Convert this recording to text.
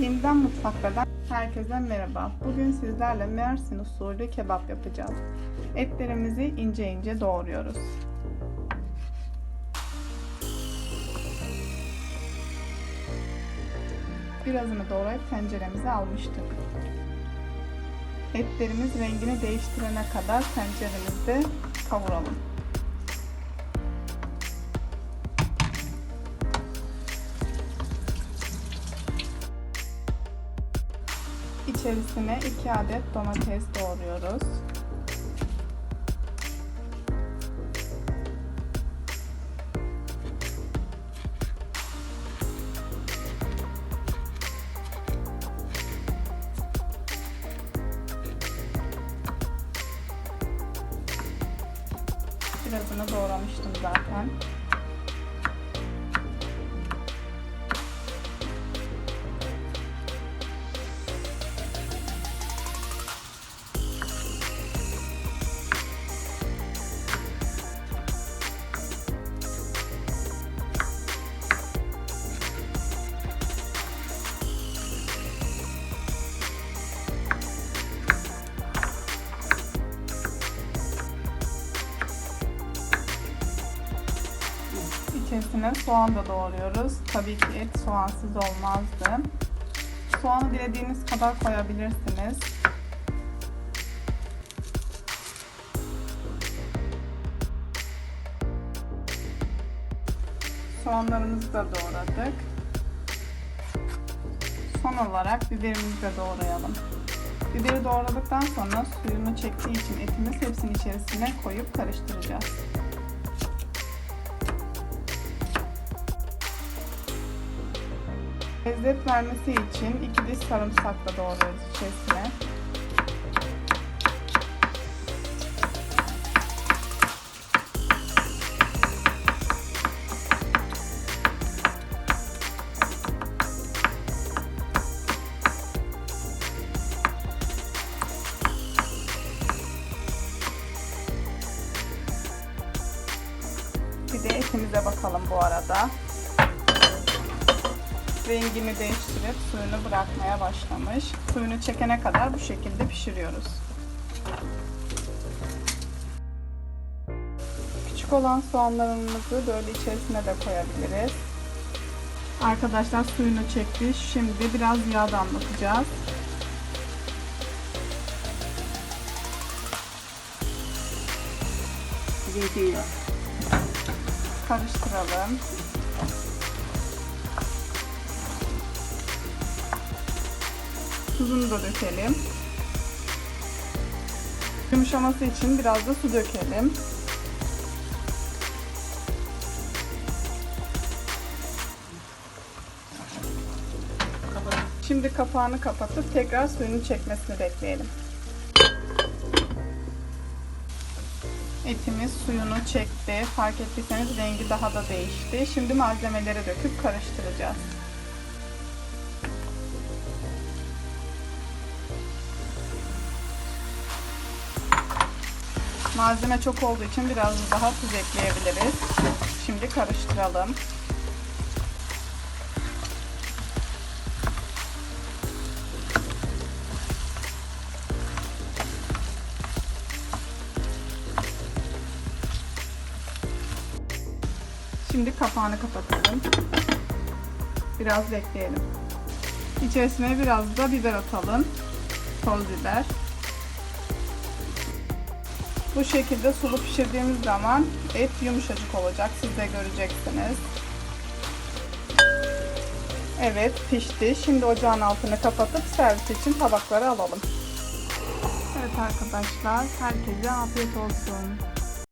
Yeniden Mutfaklardan herkese merhaba. Bugün sizlerle Mersin usulü kebap yapacağız. Etlerimizi ince ince doğruyoruz. Birazını doğrayıp tenceremize almıştık. Etlerimiz rengini değiştirene kadar tenceremizde kavuralım. İçerisine 2 adet domates doğruyoruz. Birazını doğramıştım zaten. İçerisine soğan da doğruyoruz. Tabii ki et soğansız olmazdı. Soğanı dilediğiniz kadar koyabilirsiniz. Soğanlarımızı da doğradık. Son olarak biberimizi de doğrayalım. Biberi doğradıktan sonra suyunu çektiği için etimiz hepsinin içerisine koyup karıştıracağız. Lezzet vermesi için iki diş sarımsak da doğruyoruz içerisine. Bir de etimize bakalım bu arada rengini değiştirip suyunu bırakmaya başlamış. Suyunu çekene kadar bu şekilde pişiriyoruz. Küçük olan soğanlarımızı böyle içerisine de koyabiliriz. Arkadaşlar suyunu çekti. Şimdi biraz yağ damlatacağız. Zeytinyağı. Karıştıralım. Tuzunu da dökelim. Yumuşaması için biraz da su dökelim. Şimdi kapağını kapatıp tekrar suyunu çekmesini bekleyelim. Etimiz suyunu çekti. Fark ettiyseniz rengi daha da değişti. Şimdi malzemeleri döküp karıştıracağız. Malzeme çok olduğu için biraz daha tuz ekleyebiliriz. Şimdi karıştıralım. Şimdi kapağını kapatalım. Biraz bekleyelim. İçerisine biraz da biber atalım. Toz biber. Bu şekilde sulu pişirdiğimiz zaman et yumuşacık olacak. Siz de göreceksiniz. Evet pişti. Şimdi ocağın altını kapatıp servis için tabaklara alalım. Evet arkadaşlar herkese afiyet olsun.